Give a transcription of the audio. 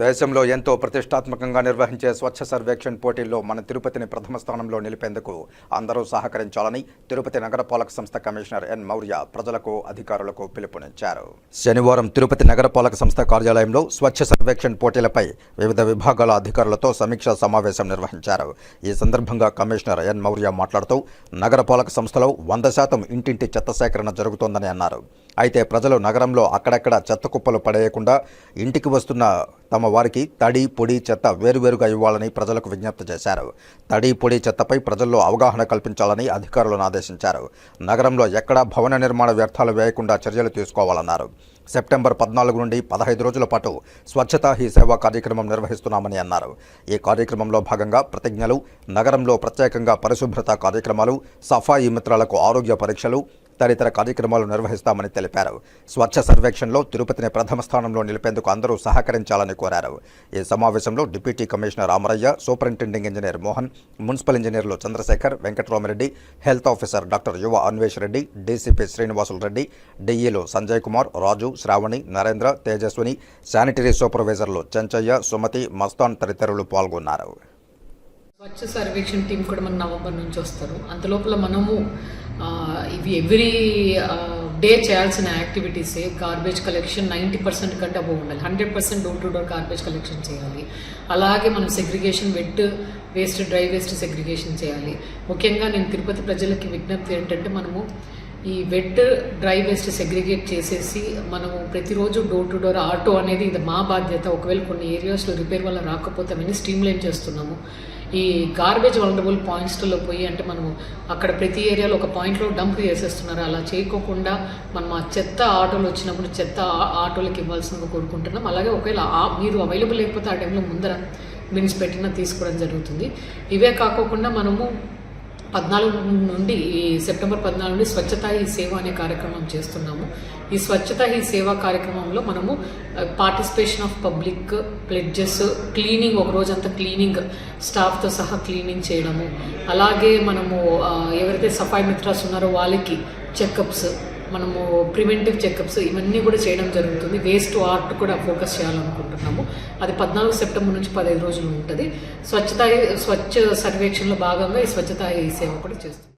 దేశంలో ఎంతో ప్రతిష్టాత్మకంగా నిర్వహించే స్వచ్ఛ సర్వేక్షణ్ పోటీల్లో మన తిరుపతిని ప్రథమ స్థానంలో నిలిపేందుకు అందరూ సహకరించాలని తిరుపతి నగరపాలక సంస్థ కమిషనర్ ఎన్ మౌర్య ప్రజలకు అధికారులకు పిలుపునిచ్చారు. శనివారం తిరుపతి నగరపాలక సంస్థ కార్యాలయంలో స్వచ్ఛ సర్వేక్షణ్ పోటీలపై వివిధ విభాగాల అధికారులతో సమీక్షా సమావేశం నిర్వహించారు. ఈ సందర్భంగా కమిషనర్ ఎన్ మౌర్య మాట్లాడుతూ నగరపాలక సంస్థలో వంద శాతం ఇంటింటి చెత్త సేకరణ జరుగుతోందని అన్నారు. అయితే ప్రజలు నగరంలో అక్కడక్కడ చెత్త కుప్పలు పడేయకుండా ఇంటికి వస్తున్న తమ వారికి తడి పొడి చెత్త వేరువేరుగా ఇవ్వాలని ప్రజలకు విజ్ఞప్తి చేశారు. తడి పొడి చెత్తపై ప్రజల్లో అవగాహన కల్పించాలని అధికారులను ఆదేశించారు. నగరంలో ఎక్కడా భవన నిర్మాణ వ్యర్థాలు వేయకుండా చర్యలు తీసుకోవాలన్నారు. సెప్టెంబర్ పద్నాలుగు నుండి పదహైదు రోజుల పాటు స్వచ్ఛతా హీ సేవా కార్యక్రమం నిర్వహిస్తున్నామని అన్నారు. ఈ కార్యక్రమంలో భాగంగా ప్రతిజ్ఞలు నగరంలో ప్రత్యేకంగా పరిశుభ్రత కార్యక్రమాలు సఫాయి మిత్రాలకు ఆరోగ్య పరీక్షలు తదితర కార్యక్రమాలు నిర్వహిస్తామని తెలిపారు. స్వచ్ఛ సర్వేక్షణలో తిరుపతిని ప్రథమ స్థానంలో నిలిపేందుకు అందరూ సహకరించాలని కోరారు. ఈ సమావేశంలో deputy commissioner Ramarayya superintending engineer Mohan municipal ఇంజనీర్లు Chandrashekar Venkataramareddy health officer doctor Yuva Anvesh Reddy DCP Srinivasulu Reddy డిఈలు Sanjay Kumar Raju Shravani Narendra Tejaswini sanitary సూపర్వైజర్లు చెంచయ్య సుమతి మస్తాన్ తదితరులు పాల్గొన్నారు. స్వచ్ఛ సర్వేక్షణ టీం కూడా మన నవంబర్ నుంచి వస్తారు. అంతలోపల మనము ఇవి ఎవ్రీ డే చేయాల్సిన యాక్టివిటీసే గార్బేజ్ కలెక్షన్ నైంటీ పర్సెంట్ కంటే అబో ఉండాలి. Hundred percent door to door garbage collection చేయాలి. అలాగే మనం segregation wet waste dry waste segregation చేయాలి. ముఖ్యంగా నేను తిరుపతి ప్రజలకి విజ్ఞప్తి ఏంటంటే మనము ఈ వెట్ డ్రై వేస్ట్ సెగ్రిగేట్ చేసేసి మనము ప్రతిరోజు డోర్ టు డోర్ ఆటో అనేది ఇది మా బాధ్యత. ఒకవేళ కొన్ని ఏరియాస్లో రిపేర్ వల్ల రాకపోతామని స్ట్రీమ్లైన్ చేస్తున్నాము. ఈ గార్బేజ్ వలరబుల్ పాయింట్స్లో పోయి అంటే మనము అక్కడ ప్రతి ఏరియాలో ఒక పాయింట్లో డంప్ చేసేస్తున్నారు. అలా చేయకోకుండా మనం ఆ చెత్త ఆటోలు వచ్చినప్పుడు చెత్త ఆ- ఆటోలకు ఇవ్వాల్సిందిగా కోరుకుంటున్నాం. అలాగే ఒకవేళ మీరు అవైలబుల్ లేకపోతే ఆ టైంలో ముందర బిన్స్ పెట్టినా తీసుకోవడం జరుగుతుంది. ఇవే కాకోకుండా మనము పద్నాలుగు నుండి ఈ సెప్టెంబర్ పద్నాలుగు నుండి స్వచ్ఛతా ఈ సేవ అనే కార్యక్రమం చేస్తున్నాము. ఈ స్వచ్ఛతా ఈ సేవా కార్యక్రమంలో మనము participation of public pledges cleaning ఒక రోజంతా క్లీనింగ్ స్టాఫ్తో సహా క్లీనింగ్ చేయడము. అలాగే మనము ఎవరైతే సఫాయి మిత్రాస్ ఉన్నారో వాళ్ళకి చెకప్స్ మనము ప్రివెంటివ్ చెకప్స్ ఇవన్నీ కూడా చేయడం జరుగుతుంది. వేస్ట్ ఆర్ట్ కూడా ఫోకస్ చేయాలనుకుంటున్నాము. అది పద్నాలుగు సెప్టెంబర్ నుంచి పదహైదు రోజులు ఉంటుంది. స్వచ్ఛత స్వచ్ఛ సర్వేక్షణలో భాగంగా ఈ స్వచ్ఛత ఈ సేవ కూడా చేస్తుంది